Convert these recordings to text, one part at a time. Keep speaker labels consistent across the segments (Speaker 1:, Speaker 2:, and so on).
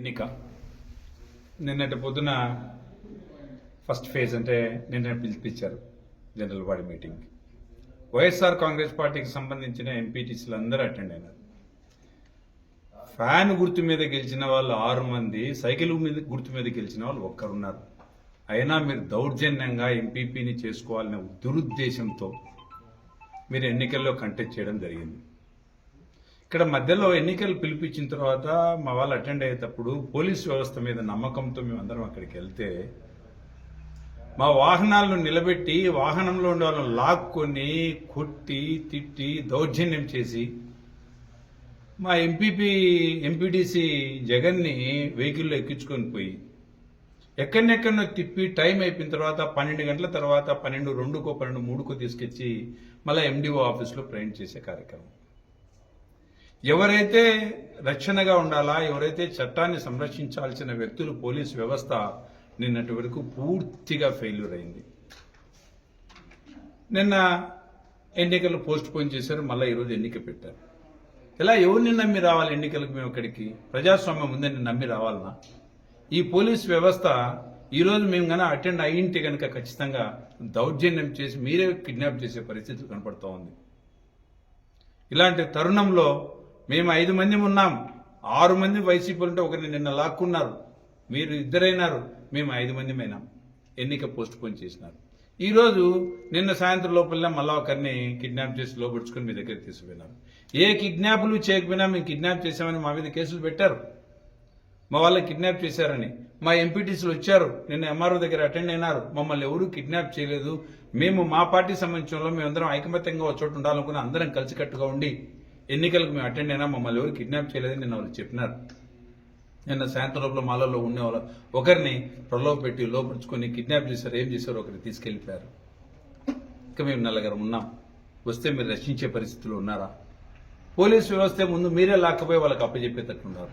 Speaker 1: ఎన్నిక. నిన్నటి పొద్దున ఫస్ట్ ఫేజ్ అంటే నిన్న పిలిపించారు general body meeting. YSR Congress పార్టీకి సంబంధించిన ఎంపీటీసీలు అందరూ అటెండ్ అయినారు. ఫ్యాన్ గుర్తు మీద గెలిచిన వాళ్ళు ఆరు మంది సైకిల్ మీద గుర్తు మీద గెలిచిన వాళ్ళు ఒక్కరున్నారు. అయినా మీరు దౌర్జన్యంగా ఎంపీపీని చేసుకోవాలనే దురుద్దేశంతో మీరు ఎన్నికల్లో కంటెస్ట్ చేయడం జరిగింది. ఇక్కడ మధ్యలో ఎన్నికలు పిలిపించిన తర్వాత మా వాళ్ళు అటెండ్ అయ్యేటప్పుడు పోలీస్ వ్యవస్థ మీద నమ్మకంతో మేమందరం అక్కడికి వెళ్తే మా వాహనాలను నిలబెట్టి వాహనంలో ఉండే వాళ్ళని లాక్కొని కొట్టి తిట్టి దౌర్జన్యం చేసి మా ఎంపీపీ ఎంపీటీసీ జగన్ని వెహికల్లో ఎక్కించుకొని పోయి ఎక్కడెక్కడనో తిప్పి టైం అయిపోయిన తర్వాత పన్నెండు గంటల తర్వాత పన్నెండు రెండుకో పన్నెండు మూడుకో తీసుకొచ్చి మళ్ళీ ఎండిఓ ఆఫీస్లో ప్రయాణం చేసే కార్యక్రమం. ఎవరైతే రక్షణగా ఉండాలా ఎవరైతే చట్టాన్ని సంరక్షించాల్సిన వ్యక్తులు పోలీస్ వ్యవస్థ నిన్నటి వరకు పూర్తిగా ఫెయిల్యూర్ అయింది. నిన్న ఎన్నికలు పోస్ట్ పోన్ చేశారు మళ్ళీ ఈరోజు ఎన్నిక పెట్టారు. ఇలా ఎవరిని నమ్మి రావాలి ఎన్నికలకు మేము ఇక్కడికి ప్రజాస్వామ్యం ఉందని నమ్మి రావాలనా? ఈ పోలీస్ వ్యవస్థ ఈరోజు మేము కనుక అటెండ్ అయ్యింటే కనుక ఖచ్చితంగా దౌర్జన్యం చేసి మీరే కిడ్నాప్ చేసే పరిస్థితి కనపడుతూ ఉంది. ఇలాంటి తరుణంలో మేము ఐదు మంది ఉన్నాం. ఆరు మంది వైసీపీ ఉంటే ఒకరిని నిన్న లాక్కున్నారు. మీరు ఇద్దరైనారు. మేము ఐదు మంది అయినాం ఎన్నిక పోస్ట్ పోన్ చేసినారు. ఈరోజు నిన్న సాయంత్రం లోపలనే మళ్ళా ఒకరిని కిడ్నాప్ చేసి లోపరుచుకొని మీ దగ్గర తీసుకుపోయినారు. ఏ కిడ్నాపులు చేయకపోయినా మేము కిడ్నాప్ చేశామని మా మీద కేసులు పెట్టారు. మా వాళ్ళ కిడ్నాప్ చేశారని. మా ఎంపీటీసీలు వచ్చారు. నిన్న ఎంఆర్ఓ దగ్గర అటెండ్ అయినారు. మమ్మల్ని ఎవరూ కిడ్నాప్ చేయలేదు. మేము మా పార్టీ సంబంధించిన మేమందరం ఐకమత్యంగా ఒక ఉండాలనుకుని అందరం కలిసికట్టుగా ఉండి ఎన్నికలకు మేము అటెండ్ అయినా మమ్మల్ని ఎవరు కిడ్నాప్ చేయలేదని నిన్న వాళ్ళు చెప్పినారు. నిన్న సాయంత్రం లోపల మాలలో ఉండే వాళ్ళు ఒకరిని ప్రలోభ పెట్టి లోపరుచుకొని కిడ్నాప్ చేశారు ఏం చేశారు ఒకరిని తీసుకెళ్ళిపోయారు. ఇంకా మేము నలుగురం ఉన్నాం. వస్తే మీరు రక్షించే పరిస్థితులు ఉన్నారా? పోలీస్ వ్యవస్థ ముందు మీరే లాక్కపోయి వాళ్ళకి అప్పచెప్పేటట్టున్నారు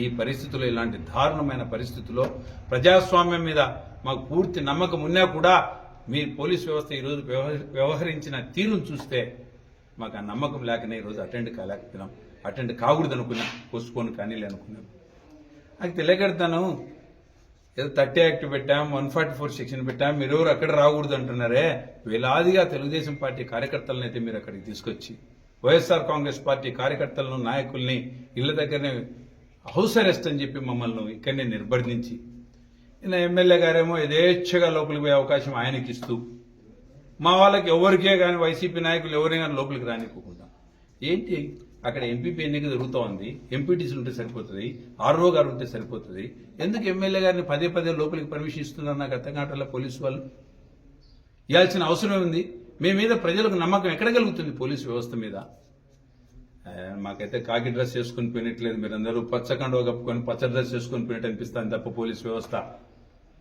Speaker 1: ఈ పరిస్థితుల్లో ఇలాంటి దారుణమైన పరిస్థితుల్లో ప్రజాస్వామ్యం మీద మాకు పూర్తి నమ్మకం ఉన్నా కూడా మీ పోలీస్ వ్యవస్థ ఈరోజు వ్యవహరించిన తీరును చూస్తే మాకు ఆ నమ్మకం లేకనే ఈరోజు అటెండ్ కాలేకపోయినాం. అటెండ్ కాకూడదు అనుకున్నాం పోస్ట్పోన్ కానీ అనుకున్నాం. నాకు తెలియకడతాను ఏదో థర్టీ యాక్ట్ పెట్టాం వన్ ఫార్టీ ఫోర్ సెక్షన్ పెట్టాం మీరు ఎవరు అక్కడ రాకూడదు అంటున్నారే వేలాదిగా తెలుగుదేశం పార్టీ కార్యకర్తలను అయితే మీరు అక్కడికి తీసుకొచ్చి వైఎస్ఆర్ కాంగ్రెస్ పార్టీ కార్యకర్తలను నాయకుల్ని ఇళ్ళ దగ్గరనే హౌస్ అరెస్ట్ అని చెప్పి మమ్మల్ని ఇక్కడనే నిర్బంధించి ఈయన ఎమ్మెల్యే గారేమో యథేచ్ఛగా లోపలికి పోయే అవకాశం ఆయనకి ఇస్తూ మా వాళ్ళకి ఎవరికే కానీ వైసీపీ నాయకులు ఎవరైనా కానీ లోపలికి రానికోకుండా ఏంటి? అక్కడ ఎంపీపీ ఎన్నిక జరుగుతోంది ఎంపీటీసీలు ఉంటే సరిపోతుంది. ఆర్ఓ గారు ఉంటే సరిపోతుంది. ఎందుకు ఎమ్మెల్యే గారిని పదే పదే లోపలికి పర్మిషన్ ఇస్తున్నారు నాకు అర్థం కావట్లే పోలీసు వాళ్ళు? ఇవ్వాల్సిన అవసరం ఉంది మీ మీద ప్రజలకు నమ్మకం ఎక్కడ కలుగుతుంది పోలీసు వ్యవస్థ మీద? మాకైతే కాకి డ్రెస్ చేసుకుని పోయినట్లేదు. మీరందరూ పచ్చకండవ కప్పుకొని పచ్చ డ్రెస్ చేసుకుని పోయినట్టు అనిపిస్తుంది తప్ప పోలీసు వ్యవస్థ.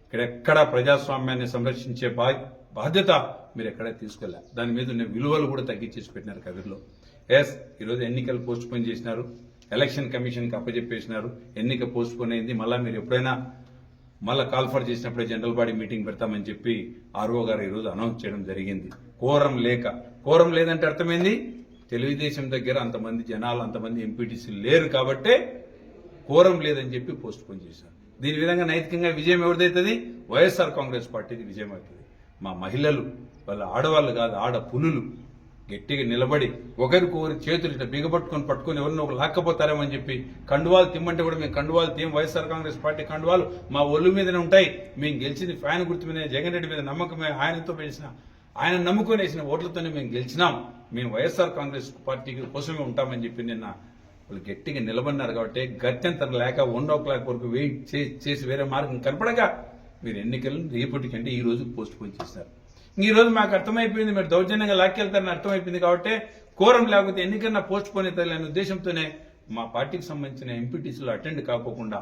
Speaker 1: ఇక్కడ ఎక్కడ ప్రజాస్వామ్యాన్ని సంరక్షించే బా- బాధ్యత మీరు ఎక్కడ తీసుకెళ్ళా. దాని మీద ఉన్న విలువలు కూడా తగ్గించేసి పెట్టినారు కవిర్లో ఎస్ ఈరోజు ఎన్నికలు పోస్ట్ పోన్ చేసినారు ఎలక్షన్ కమిషన్కి అప్పచెప్పేసినారు ఎన్నిక పోస్ట్ పోన్ అయింది. మళ్ళీ మీరు ఎప్పుడైనా మళ్ళా కాల్ఫర్ చేసినప్పుడే జనరల్ బాడీ మీటింగ్ పెడతామని చెప్పి ఆర్ఓ గారు ఈరోజు అనౌన్స్ చేయడం జరిగింది. కోరం లేక. కోరం లేదంటే అర్థమైంది? తెలుగుదేశం దగ్గర అంతమంది జనాలు అంతమంది ఎంపీటీసీలు లేరు కాబట్టే కోరం లేదని చెప్పి పోస్ట్ పోన్ చేశారు. దీని విధంగా నైతికంగా విజయం ఎవరిదైతుంది? వైఎస్ఆర్ కాంగ్రెస్ పార్టీది విజయం అవుతుంది. మా మహిళలు వాళ్ళ ఆడవాళ్ళు కాదు ఆడ పులులు గట్టిగా నిలబడి ఒకరికొకరు చేతులు ఇట్లా బిగపట్టుకొని పట్టుకొని ఎవరిని ఒకరు లాక్కపోతారేమని చెప్పి కండువాలు తిమ్మంటే కూడా మేము కండువాలు తీయం వైఎస్ఆర్ కాంగ్రెస్ పార్టీ కండువాలు మా ఒళ్ళు మీదనే ఉంటాయి. మేము గెలిచింది ఫ్యాన్ గుర్తు మీద జగన్ రెడ్డి మీద నమ్మకమే ఆయనతో పెంచిన ఆయన నమ్ముకొని వేసిన ఓట్లతోనే మేము గెలిచినాం. మేము వైఎస్ఆర్ కాంగ్రెస్ పార్టీకి కోసమే ఉంటామని చెప్పి నిన్న వాళ్ళు గట్టిగా నిలబడినారు కాబట్టి గత్యంతరం లేక వన్ ఓ క్లాక్ వరకు వెయిట్ చేసి వేరే మార్గం కనపడగా మీరు ఎన్నికలను రేపటికంటే ఈ రోజు పోస్ట్ పోన్ చేశారు. ఈ రోజు మాకు అర్థమైపోయింది మీరు దౌర్జన్యంగా లాక్కెళ్తారని అర్థమైపోయింది కాబట్టి కోరం లేకపోతే ఎన్నికన్నా పోస్ట్ పోన్ అవుతుంది అనే ఉద్దేశంతోనే మా పార్టీకి సంబంధించిన ఎంపీటీసీలు అటెండ్ కాకోకుండా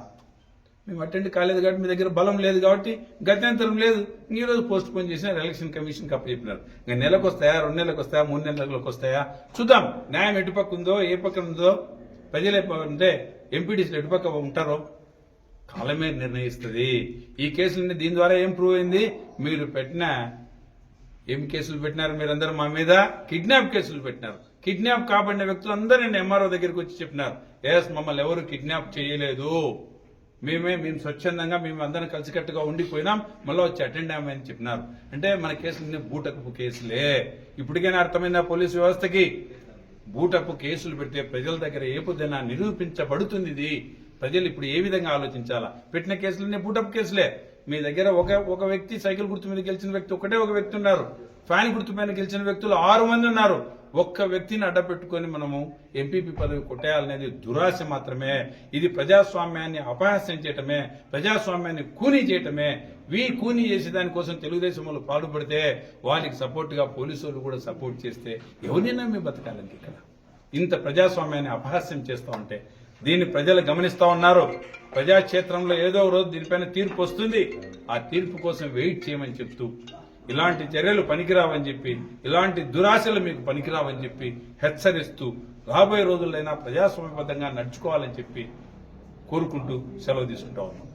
Speaker 1: మేము అటెండ్ కాలేదు కాబట్టి మీ దగ్గర బలం లేదు కాబట్టి గత్యంతరం లేదు. ఈ రోజు పోస్ట్ పోన్ చేసినారు ఎలక్షన్ కమిషన్ కప్ప చెప్పినారు ఇంకా నెలకు వస్తాయా? రెండు నెలలకు వస్తాయా? మూడు నెలలకు వస్తాయా? చూద్దాం. న్యాయం ఎటుపక్క ఉందో ఏ పక్కన ఉందో ప్రజలు ఉంటే ఎంపీటీసీలు ఎటుపక్క ఉంటారో కాలమే నిర్ణయిస్తుంది. ఈ కేసులన్నీ దీని ద్వారా ఏం ప్రూవ్ అయింది? మీరు పెట్టిన ఏం కేసులు పెట్టినారు మీరందరూ మా మీద? కిడ్నాప్ కేసులు పెట్టినారు. కిడ్నాప్ కాబడిన వ్యక్తులందరూ ఎంఆర్ఓ దగ్గరికి వచ్చి చెప్పినారు. ఎస్ మమ్మల్ని ఎవరు కిడ్నాప్ చేయలేదు. మేమే మేము స్వచ్ఛందంగా మేము అందరం కలిసికట్టుగా ఉండిపోయినాం. మళ్ళీ వచ్చి అటెండ్ అయ్యామని చెప్పినారు. అంటే మన కేసులు బూటకపు కేసులే. ఇప్పటికైనా అర్థమైందా పోలీసు వ్యవస్థకి? బూటపు కేసులు పెడితే ప్రజల దగ్గర ఏపుదైనా నిరూపించబడుతుంది ఇది. ప్రజలు ఇప్పుడు ఏ విధంగా ఆలోచించాలా? పెట్టిన కేసులన్నీ బూటప్ కేసులే. మీ దగ్గర ఒక ఒక వ్యక్తి సైకిల్ గుర్తు మీద గెలిచిన వ్యక్తి ఒకటే ఒక వ్యక్తి ఉన్నారు. ఫ్యాన్ గుర్తు మీద గెలిచిన వ్యక్తులు ఆరు మంది ఉన్నారు. ఒక్క వ్యక్తిని అడ్డపెట్టుకొని మనము ఎంపీపీ పదవి కొట్టేయాలనేది దురాశ మాత్రమే. ఇది ప్రజాస్వామ్యాన్ని అపహాస్యం చేయటమే ప్రజాస్వామ్యాన్ని కూనీ చేయటమే. వీ కూనీ చేసే దానికోసం తెలుగుదేశం వాళ్ళు పాటుపడితే వాళ్ళకి సపోర్ట్గా పోలీసు వాళ్ళు కూడా సపోర్ట్ చేస్తే ఎవరినైనా మీ బతకాలండి ఇక్కడ. ఇంత ప్రజాస్వామ్యాన్ని అపహాస్యం చేస్తూ ఉంటే దీన్ని ప్రజలు గమనిస్తా ఉన్నారు. ప్రజాక్షేత్రంలో ఏదో రోజు దీనిపైన తీర్పు వస్తుంది. ఆ తీర్పు కోసం వెయిట్ చేయమని చెప్తూ ఇలాంటి చర్యలు పనికిరావని చెప్పి ఇలాంటి దురాశలు మీకు పనికిరావని చెప్పి హెచ్చరిస్తూ రాబోయే రోజులైనా ప్రజాస్వామ్యబద్ధంగా నడుచుకోవాలని చెప్పి కోరుకుంటూ సెలవు తీసుకుంటా ఉన్నాం.